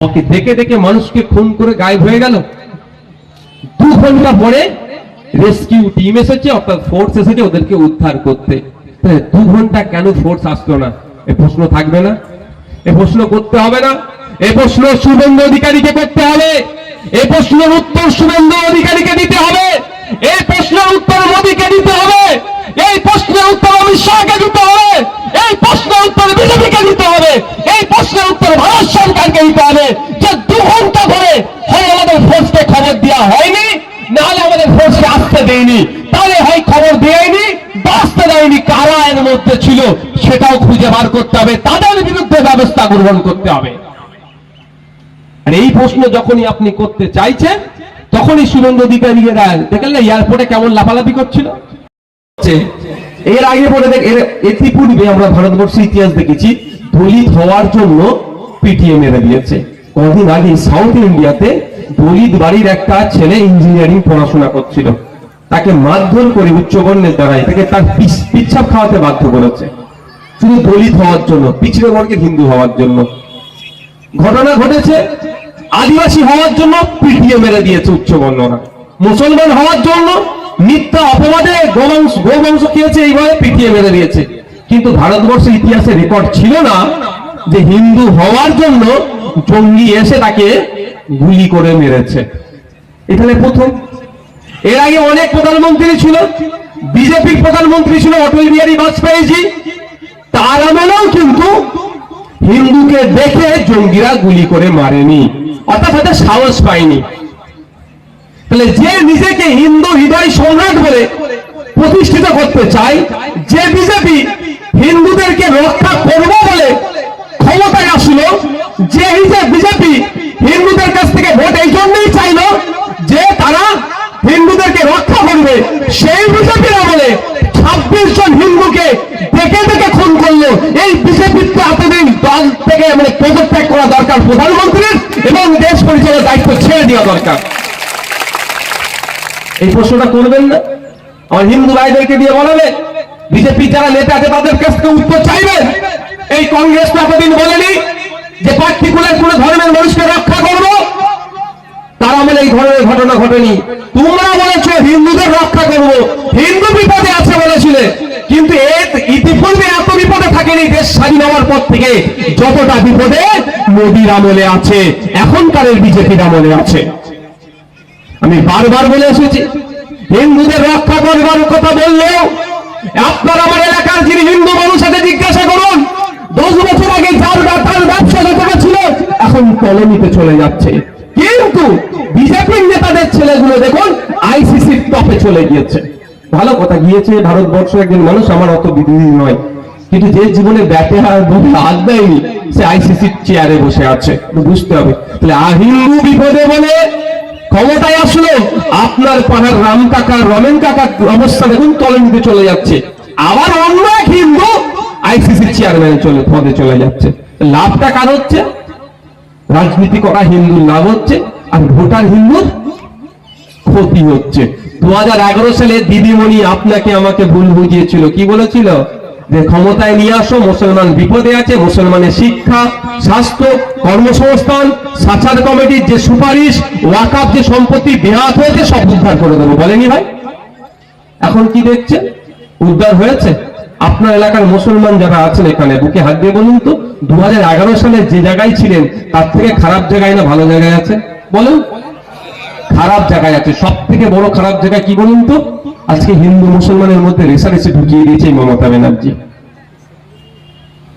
ওকে দেখে দেখে মানুষকে খুন করে গায়েব হয়ে গেল। দু ঘণ্টা পরে রেস্কিউ টিম এসেছে, অর্থাৎ ফোর্স এসেছে, ওদেরকে উদ্ধার করতে। দু ঘণ্টা কেন ফোর্স আসলো না? এ প্রশ্ন থাকবে না। এ প্রশ্ন করতে হবে না। এ প্রশ্ন শুভেন্দু অধিকারীকে করতে হবে। এ প্রশ্নের উত্তর শুভেন্দু অধিকারীকে দিতে হবে। এই প্রশ্নের উত্তর মোদীকে দিতে হবে। এই প্রশ্নের উত্তর অমিত শাহকে দিতে হবে। এই প্রশ্নের উত্তর বিজেপিকে দিতে হবে। এই সরকারকে দিতে হবে যে দু ঘণ্টা ধরে হয় আমাদের ফোর্সকে খবর দেওয়া হয়নি, নাহলে আমাদের ফোর্সকে আসতে দেয়নি। তাহলে হয় খবর দেয়নি বা আসতে দেয়নি। কারা এর মধ্যে ছিল সেটাও খুঁজে বার করতে হবে। তাদের বিরুদ্ধে ব্যবস্থা গ্রহণ করতে হবে। আর এই প্রশ্ন যখনই আপনি করতে চাইছেন, তখনই শুভেন্দু অধিকারীরা দেখেন না, এয়ারপোর্টে কেমন লাফালাফি করছিল? এর আগে পরে দেখ এর ইতিপূর্বে আমরা ভারতবর্ষের ইতিহাস দেখেছি, দলিত হওয়ার জন্য পিটিএ মেরে দিয়েছে। কদিন আগে সাউথ ইন্ডিয়াতে দলিত বাড়ির একটা ছেলে ইঞ্জিনিয়ারিং পড়াশোনা করছিল। তাকে মারধর করে উচ্চবর্ণের দ্বারাই তাকে তার পিচ্ছাপ খাওয়াতে বাধ্য করেছে। শুধু দলিত হওয়ার জন্য পিছিয়ে বর্গের হিন্দু হওয়ার জন্য। ঘটনা ঘটেছে, আদিবাসী হওয়ার জন্য পিটিয়ে মেরে দিয়েছে উচ্চবর্ণরা মুসলমান হওয়ার জন্য মিথ্যা অপবাদে গোবংশ গোবংশ খেয়েছে এইভাবে পিটিয়ে মেরে দিয়েছে। কিন্তু ভারতবর্ষের ইতিহাসে রেকর্ড ছিল না। যে হিন্দু হওয়ার জন্য জঙ্গি এসে তাকে গুলি করে মেরেছে। এখানে প্রথম। এর আগে অনেক প্রধানমন্ত্রী ছিল, বিজেপির প্রধানমন্ত্রী ছিল অটল বিহারী বাজপেয়ীজি। তার আমলেও কিন্তু হিন্দুকে দেখে জঙ্গিরা গুলি করে মারেনি, অর্থাৎ তাদের সাহস পায়নি। তাহলে যে নিজেকে হিন্দু হৃদয় সম্রাট বলে প্রতিষ্ঠিত করতে চায়, যে বিজেপি হিন্দুদেরকে রক্ষা করব বলে ক্ষমতায় আসলো যে হিসেবে বিজেপি হিন্দুদের কাছ থেকে ভোট এই জন্যই চাইলো যে তারা হিন্দুদেরকে রক্ষা করবে সেই বিজেপির আমলে ছাব্বিশ জন হিন্দুকে দেখে দেখে খুন করল। এই বিজেপির তো এতদিন দল থেকে মানে পদত্যাগ করা দরকার প্রধানমন্ত্রীর এবং দেশ পরিচালনার দায়িত্ব ছেড়ে দেওয়া দরকার। এই প্রশ্নটা করবেন না। আমার হিন্দু ভাইদেরকে দিয়ে বলাবে, বিজেপি যারা নেতা আছে তাদের কাছ থেকে উত্তর চাইবেন এই কংগ্রেস তো এতদিন বলেনি যে পার্টিকুলার কোন ধর্মের মানুষকে রক্ষা করব। তার আমলে এই ধরনের ঘটনা ঘটেনি। তোমরা বলেছ হিন্দুদের রক্ষা করব। হিন্দু বিপদে আছে বলেছিলে। কিন্তু এর ইতিপূর্বে এত বিপদে থাকেনি, দেশ স্বাধীন হওয়ার পর থেকে যতটা বিপদে মোদির আমলে আছে, এখনকারের বিজেপির আমলে আছে। আমি বারবার বলে এসেছি, হিন্দুদের রক্ষা করবার কথা বললেও আপনার আমার এলাকার যিনি হিন্দু মানুষ সাথে জিজ্ঞাসা করুন, দশ বছর আগে যার তার ব্যবসা যতটা ছিল, এখন কলোনিতে চলে যাচ্ছে। কিন্তু বিজেপির নেতাদের ছেলেগুলো দেখুন, আইসিসির টপে চলে গিয়েছে। ভালো কথা, গিয়েছে ভারতবর্ষ একজন মানুষ, আমার অত বিধি নয়। কিন্তু যে জীবনে ব্যাটে হাত দেয়নি সে আইসিসির চেয়ারে বসে আছে। বুঝতে হবে। তাহলে আ হিন্দু বিপদে বলে ক্ষমতায় আসলো, আপনার পাড়ার রাম কাকা, রমেন কাকার অবস্থা দেখুন কলোনিতে চলে যাচ্ছে। আবার অন্য এক হিন্দু আইসিসি চেয়ারম্যান চলে, পদে চলে যাচ্ছে। লাভটা কার হচ্ছে? রাজনীতি করা হিন্দুর লাভ হচ্ছে, আর ভোটার হিন্দুর ক্ষতি হচ্ছে। দু হাজার এগারো সালে দিদিমণি আপনাকে আমাকে ভুল বুঝিয়েছিল। কি বলেছিল? যে ক্ষমতায় নিয়ে আসো, মুসলমান বিপদে আছে, মুসলমানের শিক্ষা, স্বাস্থ্য, কর্মসংস্থান, সাচার কমিটির যে সুপারিশ ওয়াকাপ যে সম্পত্তি বেহাত হয়েছে, সব উদ্ধার করে দেবো। বলেনি ভাই? এখন কি দেখছে? উদ্ধার হয়েছে? আপনার এলাকার মুসলমান যারা আছেন এখানে, বুকে হাত দিয়ে বলুন তো দু সালে যে জায়গায় ছিলেন, তার থেকে খারাপ জায়গায় না ভালো জায়গায় আছে? বলুন। খারাপ জায়গায় আছে। সব থেকে বড় খারাপ জায়গা কি বলুন তো? আজকে হিন্দু মুসলমানের মধ্যে রেসারেসি ঢুকিয়ে দিয়েছে মমতা ব্যানার্জি।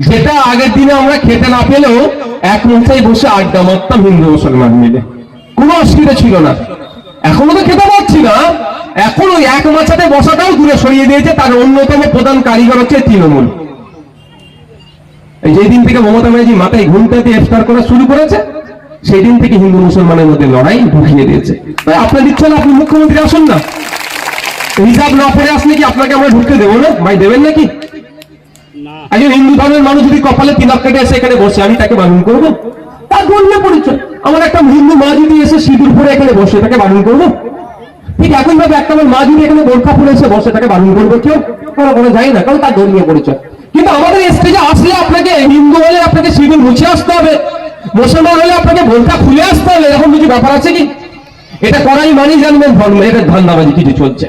যেটা আগের দিনে আমরা খেতে না পেলেও এক মঞ্চাই বসে আড্ডা মারতাম হিন্দু মুসলমান মিলে। কোনো অসুবিধা ছিল না। এখনও তো খেতে পাচ্ছি না। এখন ওই এক মাছাতে বসাটাও দূরে সরিয়ে দিয়েছে তার অন্যতম প্রধান কারিগর হচ্ছে তৃণমূল। যেই দিন থেকে মমতা ব্যানার্জি মাথায় ঘুমটাতে ইফতার করা শুরু করেছে সেই দিন থেকে হিন্দু মুসলমানের মধ্যে লড়াই ঢুকিয়ে দিয়েছে। আপনার ইচ্ছা হলে আপনি মুখ্যমন্ত্রী আসুন না। হিসাব না পড়ে আসলে কি আপনাকে আমরা ঢুকতে দেবো না? ভাই দেবেন নাকি? একজন হিন্দু ধর্মের মানুষ যদি কপালে তিলক কেটে এসে এখানে বসে আমি তাকে বারণ করব? তার ধর্মীয় পরিচয়। আমার একটা হিন্দু মা যদি এসে সিঁদুর পরে এখানে বসে তাকে বারণ করব? ঠিক এখন ভাবে একটা আমার মা যদি এখানে বোরখা পরে এসে বসে তাকে বারণ করব কেউ? কোনো কোনো যায় না কারণ তার ধর্মীয় পরিচয়। কিন্তু আমাদের স্টেজে আসলে আপনাকে হিন্দু হলে আপনাকে সিঁদুর মুছে আসতে হবে। মুসলমান হলে আপনাকে বোনটা খুলে আসতে হবে, এরকম কিছু ব্যাপার আছে কি? এটা করাই মানি জানবেন ধর্ম, এটা ধান্দাবাজি, কিছু চলছে।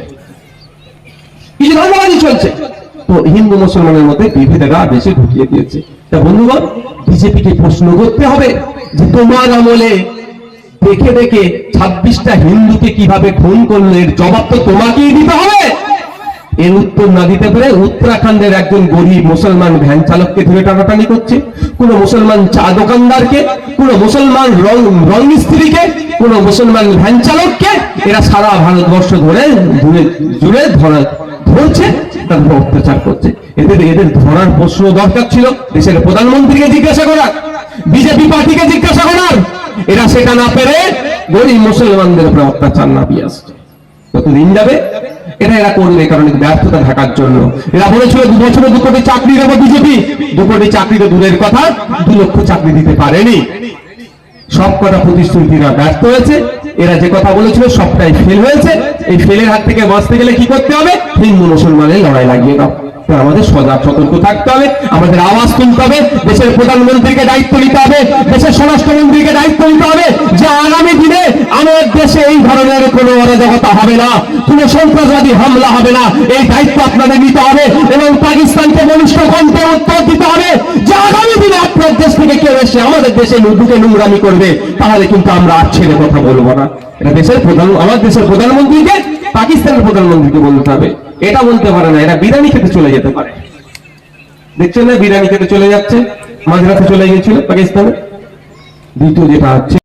কিছু ধান্দাবাজি চলছে। তো হিন্দু মুসলমানের মধ্যে বিভেদটা বেশি ঢুকিয়ে দিয়েছে। তা বন্ধুগণ, বিজেপিকে প্রশ্ন করতে হবে যে তোমার আমলে দেখে দেখে ছাব্বিশটা হিন্দুকে কীভাবে খুন করল এর জবাব তো তোমাকেই দিতে হবে। এর উত্তর না দিতে পারে উত্তরাখণ্ডের একজন গরিব মুসলমান ভ্যান চালককে ধরে টানাটানি করছে। কোন মুসলমান চা দোকানদারকে, কোন মুসলমান রং রং মিস্ত্রিকে, কোন মুসলমান ভ্যান চালককে এরা সারা ভারতবর্ষ ধরে জুড়ে জুড়ে ধরা, ধরছে তাদের অত্যাচার করছে। এদের এদের ধরার প্রশ্ন দরকার ছিল দেশের প্রধানমন্ত্রীকে জিজ্ঞাসা করার, বিজেপি পার্টিকে জিজ্ঞাসা করার। এরা সেটা না পেরে গরিব মুসলমানদের উপরে অত্যাচার নামিয়ে আসছে। কতদিন যাবে? এটা এরা করবে কারণ ব্যর্থতা ঢাকার জন্য। এরা বলেছিল, দু বছরে দু কোটি চাকরি দেবো বিজেপি। দু কোটি চাকরি তো দূরের কথা, দু লক্ষ চাকরি দিতে পারেনি। সব কটা প্রতিশ্রুতিরা ব্যর্থ হয়েছে। এরা যে কথা বলেছিল, সবটাই ফেল হয়েছে। এই ফেলের হাত থেকে বাঁচতে গেলে কি করতে হবে? হিন্দু মুসলমানের লড়াই লাগিয়ে দাও। আমাদের সজাগ সতর্ক থাকতে হবে, আমাদের আওয়াজ তুলতে হবে, দেশের প্রধানমন্ত্রীকে দায়িত্ব নিতে হবে, দেশের স্বরাষ্ট্রমন্ত্রীকে দায়িত্ব নিতে হবে যে আগামী দিনে আমাদের দেশে এই ধরনের কোনো অরাজকতা হবে না, কোনো সন্ত্রাসবাদী হামলা হবে না, এই দায়িত্ব আপনাদের নিতে হবে এবং পাকিস্তানকে বলিষ্ঠ কণ্ঠে উত্তর দিতে হবে যে আগামী দিনে আপনার দেশ থেকে কেউ এসে আমাদের দেশে নুডুকে নোংরামি করবে, তাহলে কিন্তু আমরা আর ছেড়ে কথা বলব না। এটা দেশের প্রধান আমার দেশের প্রধানমন্ত্রীকে পাকিস্তানের প্রধানমন্ত্রীকে বলতে হবে। এটা বলতে পারে না এরা বিরিয়ানি খেতে চলে যেতে পারে। দেখছেন না, বিরিয়ানি খেতে চলে যাচ্ছে, মাঝরাতে চলে গিয়েছিল পাকিস্তানে। দ্বিতীয় যেটা হচ্ছে